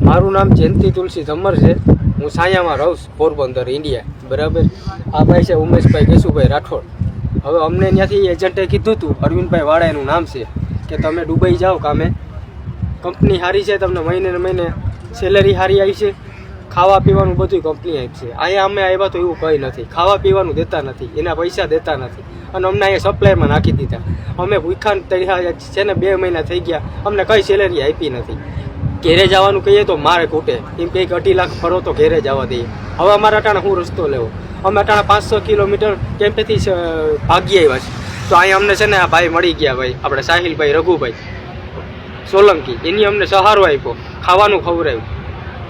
મારું નામ જયંતિ તુલસી ધમર છે. હું સાયામાં રહું છું, પોરબંદર, ઇન્ડિયા. બરાબર? આ ભાઈ છે ઉમેશભાઈ કેશુભાઈ રાઠોડ. હવે અમને ત્યાંથી એજન્ટે કીધું હતું અરવિંદભાઈ વાળા એનું નામ છે, કે તમે દુબઈ જાઓ કામે. કંપની સારી છે, તમને મહિને ને મહિને સેલરી સારી આવી છે. ખાવા પીવાનું બધું કંપની આપશે અહીંયા અમે આવ્યા તો એવું કંઈ નથી. ખાવા પીવાનું દેતા નથી, એના પૈસા દેતા નથી. અને અમને અહીંયા સપ્લાયમાં નાખી દીધા. અમે ભૂખાન તળ્યા છે ને, બે મહિના થઈ ગયા. અમને કઈ સેલેરી આપી નથી. ઘેરે જવાનું કહીએ તો મારે ખૂટે. એમ કંઈક અઢી લાખ ફરો તો ઘેરે જવા દઈએ. હવે અમારે અટાણે હું રસ્તો લેવો? અમે અટાણે પાંચસો કિલોમીટર કેમ્પેથી ભાગી આવ્યા છે તો અહીંયા અમને છે ને આ ભાઈ મળી ગયા ભાઈ આપણે સાહિલભાઈ રઘુભાઈ. સોલંકી એની અમને સહારો આપ્યો ખાવાનું ખવડાવ્યું.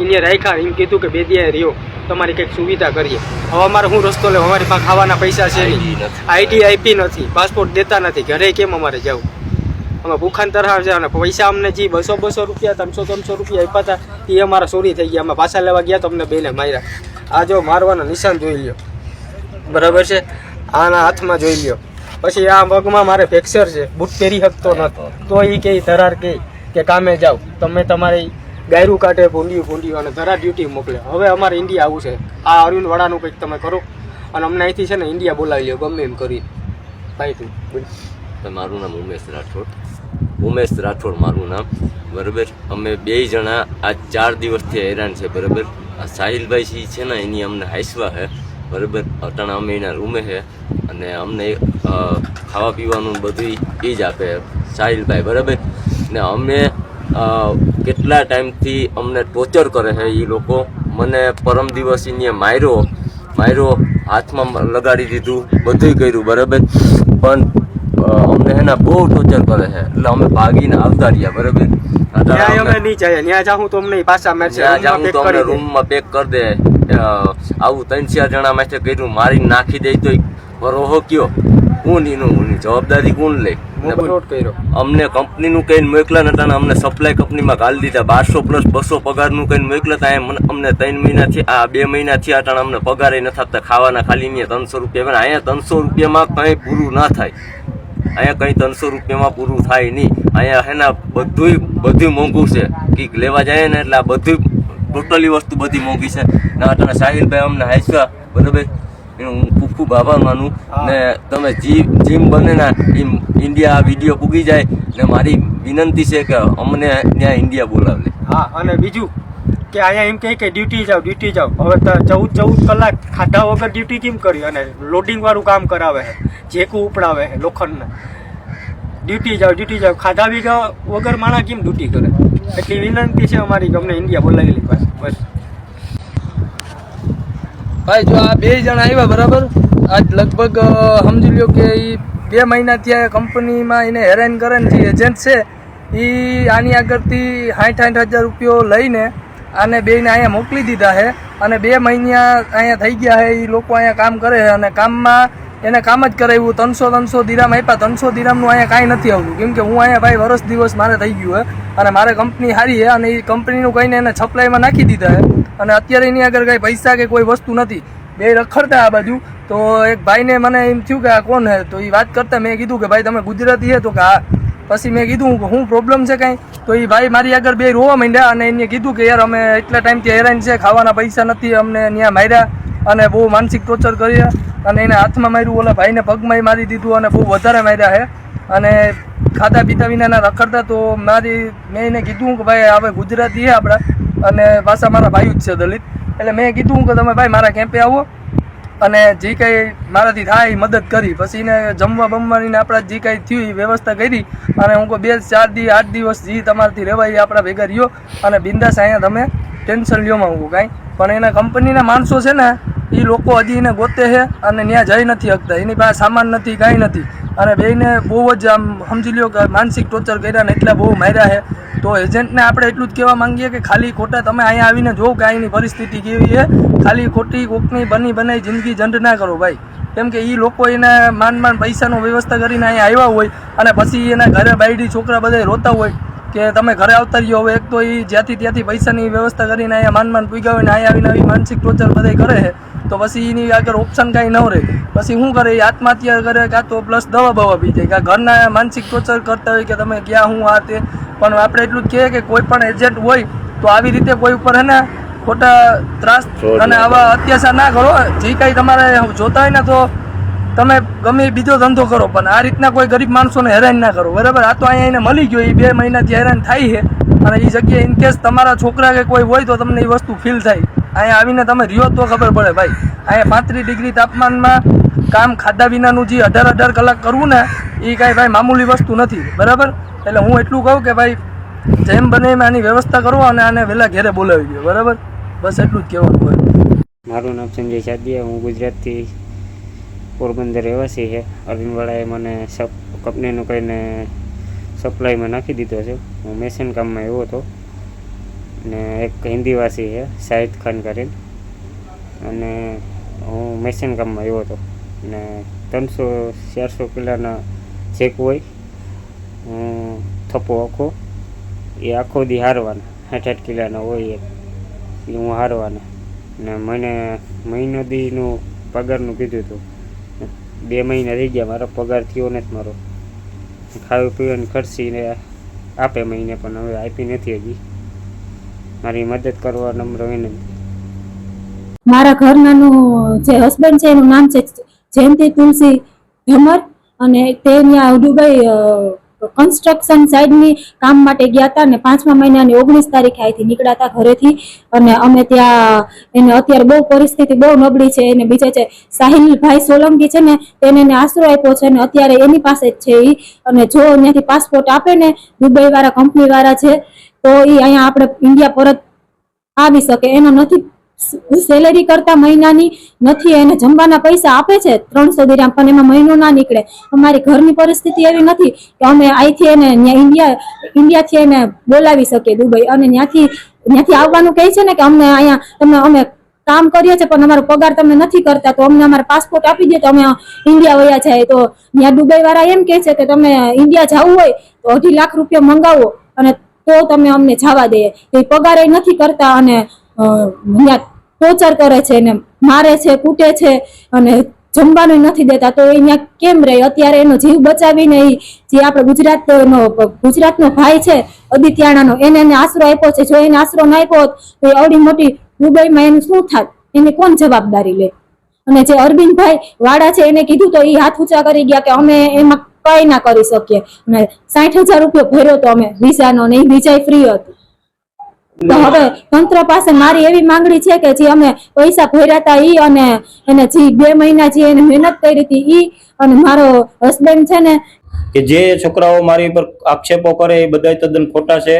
એને રાખ્યા એમ કીધું કે બે દિયા રહ્યો તમારી કંઈક સુવિધા કરીએ. હવે અમારે હું રસ્તો લેવો? અમારી પાસે ખાવાના પૈસા છે નહીં. આઈડી આપી નથી પાસપોર્ટ દેતા નથી. ઘરે કેમ અમારે જવું? અમે ભૂખાન તરહાર છે અને પૈસા અમને જે બસો બસો રૂપિયા, ત્રણસો ત્રણસો રૂપિયા આપ્યા હતા, એ અમારા ચોરી થઈ ગયા. અમે પાછા લેવા ગયા તો અમને બેને માર્યા. આ જો મારવાના નિશાન જોઈ લ્યો. બરાબર છે? આના હાથમાં જોઈ લ્યો. પછી આ પગમાં મારે ફ્રેક્ચર છે. બૂટ પહેરી શકતો નતો તો એ કે, ધરાર કે કે કામે જાઓ. તમે તમારી ગાયરું કાઢે, ભૂંડિયું ભૂંડિયું અને ધરાર ડ્યુટી મોકલે. હવે અમારે ઇન્ડિયા આવું છે. આ અરવિંદ વાળાનું કંઈક તમે કરો. અને અમને અહીંથી છે ને ઇન્ડિયા બોલાવી લ્યો. ગમે એમ કરી ભાઈ. તો મારું નામ ઉમેશ રાઠોડ. ઉમેશ રાઠોડ મારું નામ. બરાબર? અમે બે જણા આ ચાર દિવસથી હેરાન છે, બરાબર? આ સાહિલભાઈ સી છે ને, એની અમને હાઈસવા છે બરાબર? અટાણા અમે એના રૂમે છે અને અમને ખાવા પીવાનું બધું એ જ આપે સાહિલભાઈ, બરાબર? ને અમે કેટલા ટાઈમથી અમને ટોર્ચર કરે છે એ લોકો? મને પરમ દિવસ એને માર્યો માર્યો, હાથમાં લગાડી દીધું બધું કર્યું, બરાબર? પણ અ, હે એના બહુ ટોર્ચર કરે છે. એટલે અમે ભાગીને આવતા રહ્યા બરાબર? ત્યાં અમે નહીં જઈએ ત્યાં જાઉં તો અમને પાછા મારશે ત્યાં તો અમને રૂમમાં પેક કરી દે. આવું ત્રણ ચાર જણા માટે કર્યું મારી નાખી દે તો ભરોહો કયો? કોણ એનું જવાબદારી કોણ લે? અમને કંપની નું કઈ અમને કંપનીનું કહીને મોકલા નતા અમને સપ્લાય કંપનીમાં ગાલ દીધા. બારસો પ્લસ બસો પગારનું કહીને મોકલા હતા એમ અમને ત્રણ મહિનાથી આ બે મહિનાથી અટાણે અમને પગારે નથી આપતા. ખાવાના ખાલી અહીંયા ત્રણસો રૂપિયા. અહીંયા ત્રણસો રૂપિયામાં કંઈ પૂરું ના થાય. અહીંયા કંઈ ત્રણસો રૂપિયામાં પૂરું થાય નહીં. અહીંયા હેના બધુંય બધું મોંઘું છે. કીક લેવા જાય ને એટલે આ બધું ટોટલી વસ્તુ બધી મોંઘી છે. ને અટાણે સાહિલભાઈ અમને હાસ્યા. બરાબર? એનું હું ખૂબ ખૂબ આભાર માનું. ને તમે જીમ જીમ બને ને એમ ઇન્ડિયા આ વીડિયો પૂગી જાય. ને મારી વિનંતી છે કે અમને ત્યાં ઇન્ડિયા બોલાવે હા અને બીજું? કે અહીંયા એમ કહે કે ડ્યુટી જાઓ ડ્યુટી જાઓ. હવે ચૌદ ચૌદ કલાક ખાધા વગર ડ્યુટી કેમ કરી? અને લોડિંગ વાળું કામ કરાવે છે જેકું ઉપડાવે છે, લોખંડને. ડ્યુટી જાઓ ડ્યુટી જાઓ. ખાધા બીગા વગર માણા કેમ ડ્યુટી કરે? એટલી વિનંતી છે અમારી અમને ઇન્ડિયા બોલાવેલી પાસે બસ ભાઈ, જો આ બે જણા આવ્યા, બરાબર? આજ લગભગ સમજી લ્યો કે એ બે મહિનાથી આ કંપનીમાં એને હેરાન કરે ને જે એજન્ટ છે એ આની આગળથી સાઠ સાઠ હજાર રૂપિયો લઈને આને બેને અહીંયા મોકલી દીધા છે. અને બે મહિના અહીંયા થઈ ગયા છે એ લોકો અહીંયા કામ કરે છે. અને કામમાં એને કામ જ કરાવ્યું, ત્રણસો ત્રણસો દિરામ આપ્યા. ત્રણસો દિરામનું અહીંયા કાંઈ નથી આવતું. કેમ કે હું અહીંયા ભાઈ વર્ષ દિવસ મારે થઈ ગયું છે. અને મારે કંપની સારી છે અને એ કંપનીનું કહીને એને છપલાઈમાં નાખી દીધા છે. અને અત્યારે એની આગળ કાંઈ પૈસા કે કોઈ વસ્તુ નથી. બે રખડતા આ બાજુ. તો એક ભાઈને મને એમ થયું કે આ કોણ છે? તો એ વાત કરતા મેં કીધું કે ભાઈ તમે ગુજરાતી છે તો કે હા પછી મેં કીધું શું પ્રોબ્લેમ છે કાંઈ? તો એ ભાઈ મારી આગળ બે રોવા માંડ્યા અને એને કીધું કે, યાર, અમે એટલા ટાઈમથી હેરાન છે, ખાવાના પૈસા નથી, અમને ત્યાં માર્યા અને બહુ માનસિક ટોર્ચર કર્યા અને એને હાથમાં માર્યું ઓલા ભાઈને પગમાં મારી દીધું અને બહુ વધારે માર્યા છે અને ખાધા પીતા વિનાના રખડતા તો મારી, મેં એને કીધું કે, ભાઈ હવે ગુજરાતી છે આપણા અને પાછા મારા ભાઈ જ છે દલિત. એટલે મેં કીધું કે, તમે ભાઈ મારા કેમ્પે આવો. અને જે કંઈ મારાથી થાય મદદ કરી. પછી એને જમવા બમવાની આપણા જે કંઈ થયું એ વ્યવસ્થા કરી અને હું કહું બે ચાર દી, આઠ દિવસ જે તમારાથી રહેવાય એ આપણા ભેગા રહ્યો અને બિંદાસ અહીંયા તમે ટેન્શન લ્યો માં હું કાંઈ. પણ એના કંપનીના માણસો છે ને, એ લોકો હજી એને ગોતે છે અને ત્યાં જઈ નથી શકતા. એની પાસે સામાન નથી, કાંઈ નથી. અને બેને બહુ જ આમ સમજી લ્યો કે માનસિક ટોર્ચર કર્યા ને એટલા બહુ માર્યા છે. તો એજન્ટને આપણે એટલું જ કહેવા માંગીએ કે ખાલી ખોટા તમે અહીંયા આવીને જોવો કે અહીંની પરિસ્થિતિ કેવી છે. ખાલી ખોટી કોકની બની બનાવી જિંદગી જંડ ના કરો ભાઈ. કેમ કે એ લોકો એને માન માંડ પૈસાનો વ્યવસ્થા કરીને અહીંયા આવ્યા હોય અને પછી એના ઘરે બાયડી છોકરા બધા રોતા હોય કે તમે ઘરે આવતા રહ્યો. હવે એક તો એ જ્યાંથી ત્યાંથી પૈસાની વ્યવસ્થા કરીને અહીંયા માન માંડ પૂગ્યા હોય ને અહીંયા આવીને આવી માનસિક ટોર્ચર બધા કરે છે. તો પછી એની આગળ ઓપ્શન કાંઈ ન રહે. પછી શું કરે એ આત્મહત્યા કરે કાં તો પ્લસ દવા બવા પી જાય. કાં ઘરના માનસિક ટોર્ચર કરતા હોય કે તમે ક્યાં હું આ તે. પણ આપણે એટલું જ કહીએ કે કોઈ પણ એજન્ટ હોય તો આવી રીતે કોઈ ઉપર હે ને ખોટા ત્રાસ અને આવા અત્યાચાર ના કરો. જે કાંઈ તમારે જોતા હોય ને તો તમે ગમે બીજો ધંધો કરો પણ આ રીતના કોઈ ગરીબ માણસોને હેરાન ના કરો. બરાબર? આ તો અહીંયા એને મળી ગયો એ બે મહિનાથી હેરાન થાય છે. અને એ જગ્યાએ ઇન કેસ તમારા છોકરા કે કોઈ હોય તો તમને એ વસ્તુ ફીલ થાય. અહીંયા આવીને તમે રહ્યો તો ખબર પડે ભાઈ. અહીંયા પાંત્રીસ ડિગ્રી તાપમાનમાં કામ ખાધા વિનાનું જે અઢાર અઢાર કલાક કરવું ને એ કાંઈ ભાઈ મામૂલી વસ્તુ નથી. બરાબર? એટલે હું એટલું કહું કે ભાઈ, જેમ બને એમ આની વ્યવસ્થા કરો અને આને વહેલા ઘેરે બોલાવી દો. બરાબર? બસ એટલું જ કહેવાનું હોય. મારું નામ સંજય સાદિયા, હું ગુજરાતથી પોરબંદર રહેવાસી છે. અરવિંદવાળાએ મને સપ, કંપનીનું કહીને સપ્લાયમાં નાખી દીધો છે. હું મેસન કામમાં એવો હતો. ને એક હિન્દીવાસી છે, શાહિદ ખાન કરીને. અને હું મેસન ગામમાં આવ્યો હતો. ને ત્રણસો, ચારસો કિલોના ચેક હોય, હું થપ્પો આખો, એ આખો દી હારવાના. આઠ આઠ કિલોના હોય એ. હું હારવાના. ને મને મહિનો દીનું પગારનું કીધું હતું. બે મહિના થઈ ગયા, મારો પગાર થયો નથી મારો. ખાવું પીવાનું ખર્ચીને આપે મહિને, પણ હવે આપી નથી હજી. મારી મદદ કરવા નમ્ર વિનંતી. મારા ઘરનાનું જે હસબન્ડ છે, એનું નામ છે જયંતિ તુલસી ધમર અને તે ત્યાં દુબઈ કન્સ્ટ્રક્શન સાઇડની કામ માટે ગયા હતા અને પાંચમા મહિનાની ઓગણીસ તારીખે અહીંથી નીકળ્યા હતા ઘરેથી. અને અમે ત્યાં એને અત્યારે બહુ પરિસ્થિતિ બહુ નબળી છે, એને બીજા છે સાહિલભાઈ સોલંકી છે ને, તેને એને આશરો આપ્યો છે ને અત્યારે એની પાસે જ છે એ અને જો અહીંયાથી પાસપોર્ટ આપે ને દુબઈ વાળા કંપની વાળા છે તો એ અહીંયા આપણે ઇન્ડિયા પરત આવી શકે. એનો નથી સેલેરી કરતા મહિનાની નથી, એને જમવાના પૈસા આપે છે ત્રણસો દિરામ પણ એમાં મહિનો ના નીકળે. અમારી ઘરની પરિસ્થિતિ એવી નથી કે અમે અહીંથી એને ઇન્ડિયા, ઇન્ડિયાથી એને બોલાવી શકીએ દુબઈ. અને ત્યાંથી ત્યાંથી આવવાનું કહે છે ને કે અમને અહીંયા તમે અમે કામ કરીએ છીએ, પણ અમારો પગાર તમે નથી કરતા, તો અમને અમારો પાસપોર્ટ આપી દે તો અમે ઇન્ડિયા વયા જાય. તો ત્યાં દુબઈ વાળા એમ કહે છે કે તમે ઇન્ડિયા જવું હોય તો અઢી લાખ રૂપિયા મંગાવો અને તો તમે અમને જવા દઈએ એ પગારે નથી કરતા અને અહીંયા ટોર્ચર કરે છે ને મારે છે, કૂટે છે અને જમવાનું નથી દેતા. તો અહીંયા કેમ રહે? અત્યારે એનો જીવ બચાવીને એ જે આપણે ગુજરાતનો ગુજરાતનો ભાઈ છે, અદિત્યાણાનો, એને એને આશરો આપ્યો છે. જો એને આશરો ના આપ્યો હોત, તો એ અવડી મોટી દુબઈમાં એનું શું થાત? એની કોણ જવાબદારી લે? અને જે અરવિંદભાઈ વાડા છે, એને કીધું તો એ હાથ ઊંચા કરી ગયા કે અમે એમાં કઈ ના કરી શકીએ. અને સાઠ હજાર રૂપિયો ભર્યો તો અમે વિઝાનો ને એ વિઝા ફ્રી હતું. તો હવે તંત્ર પાસે મારી એવી માંગણી છે કે જે અમે પૈસા ભર્યા હતા ઈ અને એને જે બે મહિના જે એને મહેનત કરી હતી ઈ અને મારો હસબન્ડ છે ને કે જે છોકરાઓ મારી પર આક્ષેપો કરે એ બધા તદ્દન ખોટા છે.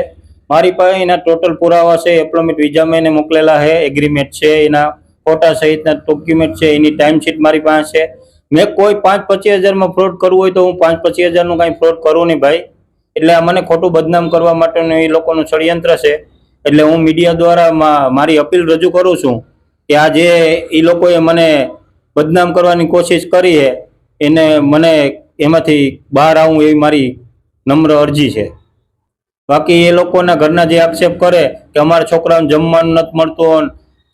મારી પાસે એના ટોટલ પુરાવા છે એપ્લોમેન્ટ વિઝા મેં મોકલેલા છે એગ્રીમેન્ટ છે એના ફોટા સહિતના ડોક્યુમેન્ટ છે એની ટાઈમ શીટ મારી પાસે છે. મેં કોઈ પાંચ પચીસ હજારમાં ફ્રોડ કરવું હોય તો હું પાંચ પચીસ હજારનું કાંઈ ફ્રોડ કરું નહીં ભાઈ. એટલે મને ખોટું બદનામ કરવા માટેનું એ લોકોનું ષડયંત્ર છે. એટલે હું મીડિયા દ્વારા મારી અપીલ રજૂ કરું છું કે આ જે એ લોકોએ મને બદનામ કરવાની કોશિશ કરી છે, એને મને એમાંથી બહાર આવું એવી મારી નમ્ર અરજી છે. બાકી એ લોકોના ઘરના જે આક્ષેપ કરે કે અમારા છોકરાઓને જમવાનું નથી મળતું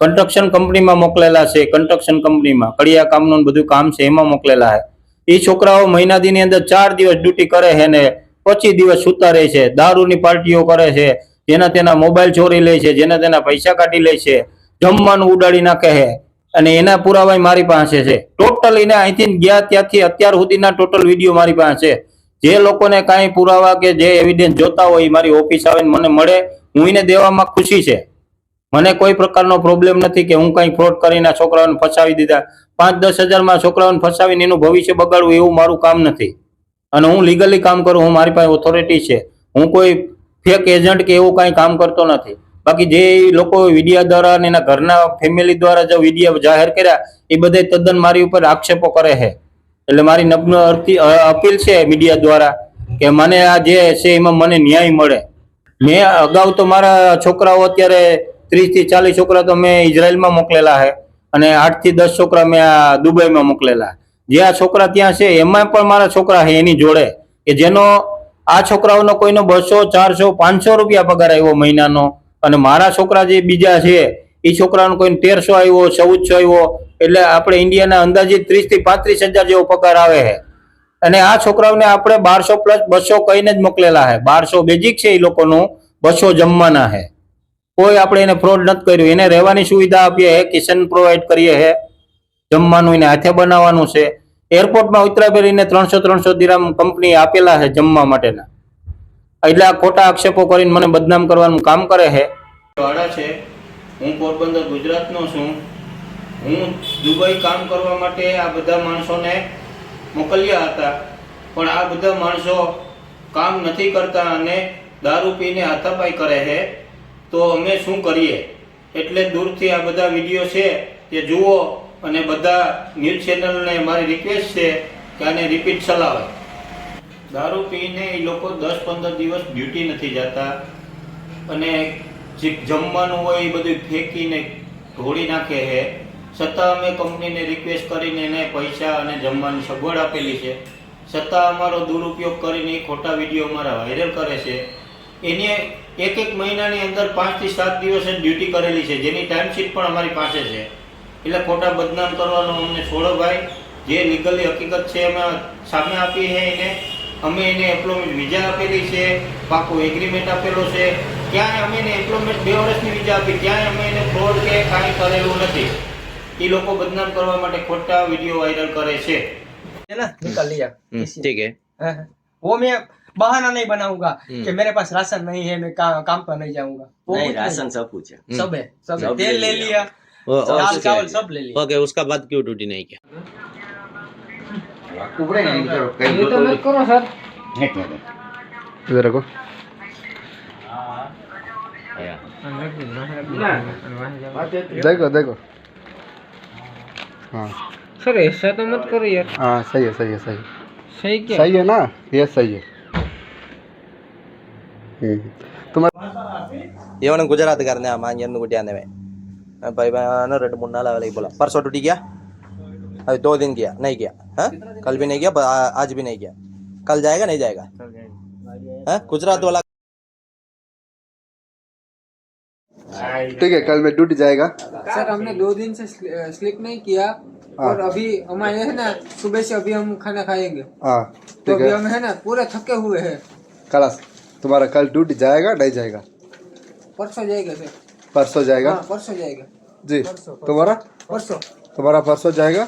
કન્સ્ટ્રક્શન કંપનીમાં મોકલેલા છે કન્સ્ટ્રક્શન કંપનીમાં કડિયા કામનું બધું કામ છે, એમાં મોકલેલા છે. એ છોકરાઓ મહિના દીની અંદર ચાર દિવસ ડ્યુટી કરે છે ને પચીસ દિવસ સૂતા રહે છે, દારૂની પાર્ટીઓ કરે છે, જેના તેના મોબાઈલ ચોરી લે છે, જેના તેના પૈસા કાઢી લે છે, જમવાનું ઉડાડી નાખે છે અને એના પુરાવા મારી પાસે છે. ટોટલ એને અહીંથી ગયા ત્યાંથી અત્યાર સુધીના ટોટલ વીડિયો મારી પાસે છે. જે લોકોને કાંઈ પુરાવા કે જે એવિડન્સ જોતા હોય એ મારી ઓફિસ આવીને મને મળે, હું એને દેવામાં ખુશી છે. મને કોઈ પ્રકારનો પ્રોબ્લેમ નથી કે હું કંઈ ફ્રોડ કરીને છોકરાઓને ફસાવી દીધા. પાંચ દસ હજારમાં છોકરાઓને ફસાવીને એનું ભવિષ્ય બગાડવું એવું મારું કામ નથી. અને હું લીગલી કામ કરું, હું મારી પાસે ઓથોરિટી છે. હું કોઈ ફેક એજન્ટ કે એવું કાંઈ કામ કરતો નથી. બાકી જે લોકો વિડીયા દ્વારા અને એના ઘરના ફેમિલી દ્વારા જે વિડીયા જાહેર કર્યા, એ બધે તદ્દન મારી ઉપર આક્ષેપો કરે છે. એટલે મારી નગ્ન અપીલ છે મીડિયા દ્વારા કે મને આ જે છે એમાં મને ન્યાય મળે. મેં અગાઉ તો મારા છોકરાઓ અત્યારે ત્રીસથી ચાલીસ છોકરા તો મેં ઇઝરાયલમાં મોકલેલા છે અને આઠથી દસ છોકરા મેં આ દુબઈમાં મોકલેલા જે આ છોકરા ત્યાં છે એમાં પણ મારા છોકરા છે એની જોડે, કે જેનો આ છોકરાઓનો કોઈનો બસો, ચારસો, પાંચસો રૂપિયા પગાર આવ્યો મહિનાનો અને મારા છોકરા જે બીજા છે, એ છોકરાનો કોઈ તેરસો આવ્યો, ચૌદસો આવ્યો, એટલે આપણે ઇન્ડિયાના અંદાજિત ત્રીસથી પાંત્રીસ હજાર જેવો પગાર આવે છે અને આ છોકરાઓને આપણે બારસો પ્લસ બસો કહીને જ મોકલેલા છે બારસો બેઝિક છે એ લોકોનું, બસો જમવાના છે કોઈ આપણે એને ફ્રોડ નથી કર્યું. એને રહેવાની સુવિધા આપીએ હે કિચન પ્રોવાઈડ કરીએ હે. જમવાનું એને હાથે બનાવવાનું છે. એરપોર્ટમાં ઉતરા પહેરીને ત્રણસો ત્રણસો દિરામ કંપની આપેલા છે જમવા માટેના. એટલે આ ખોટા આક્ષેપો કરીને મને બદનામ કરવાનું કામ કરે છે વાડા છે. હું પોરબંદર ગુજરાતનો છું. હું દુબઈ કામ કરવા માટે આ બધા માણસોને મોકલ્યા હતા. પણ આ બધા માણસો કામ નથી કરતા અને દારૂ પીને હાથાપાઈ કરે છે તો અમે શું કરીએ? એટલે દૂરથી આ બધા વીડિયો છે તે જુઓ અને બધા ન્યૂઝ ચેનલને મારી રિક્વેસ્ટ છે કે આને રિપીટ ચલાવે. દારૂ પીને એ લોકો દસ પંદર દિવસ ડ્યુટી નથી જતા અને જે જમવાનું હોય એ બધું ફેંકીને ઢોળી નાખે છે. છતાં અમે કંપનીને રિક્વેસ્ટ કરીને એને પૈસા અને જમવાની સગવડ આપેલી છે. છતાં અમારો દુરુપયોગ કરીને એ ખોટા વીડિયો અમારા વાયરલ કરે છે. એને એક એક મહિનાની અંદર પાંચથી સાત દિવસ જ ડ્યુટી કરેલી છે જેની ટાઈમશીટ પણ અમારી પાસે છે એટલે ખોટા બદનામ કરવાનો અમને છોડો ભાઈ જે લીગલી હકીકત છે એમાં સામે આપી છે એને અમે એને એમ્પ્લોયમેન્ટ વિઝા આપેલી છે પાકો એગ્રીમેન્ટ આપેલો છે ક્યાંય અમે એને એમ્પ્લોયમેન્ટ બે વર્ષની વિઝા આપી ક્યાંય અમે એને ફ્રોડ કે કાંઈ કરેલું નથી એ લોકો બદનામ કરવા માટે ખોટા વિડીયો વાયરલ કરે છે है ना निकल लिया किसी- ठीक है हाँ, हाँ। वो मैं बहाना नहीं बनाऊँगा हम्म। कि मेरे पास राशन नहीं है मैं का, काम पर नहीं जाऊँगा। नहीं राशन सब कुछ हम्म। है। सब है सब तेल ले लिया। दाल चावल सब ले लिया। ओके उसका बाद क्यों ड्यूटी नहीं किया? टुकड़े नहीं करो कहीं तो मत करो सर। नेट में इधर रखो। देखो देखो। हाँ। सर ऐसा तो मत करो यार। हाँ सही है सही है सही सही क्या? सही है ना? ये सही है। இவனும் குஜராத்துக்காரன் ஆமாம் இங்கேருந்து கூட்டியாந்தவன் இப்போ இவன் ரெண்டு மூணு நாள் வேலைக்கு போகலாம் परसों टूटी गया अभी दो दिन किया नहीं किया हाँ कल भी नहीं किया ब- आ- आज भी नहीं किया कल जाएगा नहीं जाएगा हाँ गुजरात वाला ठीक है कल मैं ड्यूटी जाएगा सर हमने दो दिन से स्लिप नहीं किया और अभी हमारे है ना सुबह से अभी हम खाना खाएंगे हाँ तो ठीक अभी है हम है ना पूरे थके हुए हैं कल तुम्हारा कल ड्यूटी जाएगा नहीं जाएगा परसों जाएगा सर परसों जाएगा हाँ परसों जाएगा जी तुम्हारा परसों तुम्हारा परसों जाएगा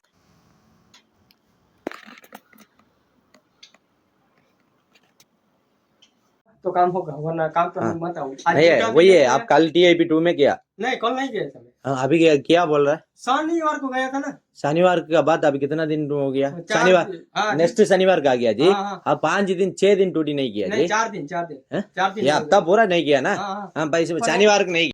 तो काम होगा वरना काम तो हम मत आज नहीं वही है आप कल टी आई पी टू में किया। नहीं कल नहीं गया था हाँ, अभी क्या, क्या बोल रहा है? शनिवार को गया था ना। शनिवार का बाद अभी कितना दिन हो गया? शनिवार हाँ, नेक्स्ट शनिवार का गया जी। हाँ, हाँ। अब पाँच दिन छह दिन टूटी नहीं किया जी। चार दिन चार दिन चार दिन ये हफ़्ता पूरा नहीं किया ना? हाँ, हाँ। हाँ भाई शनिवार को नहीं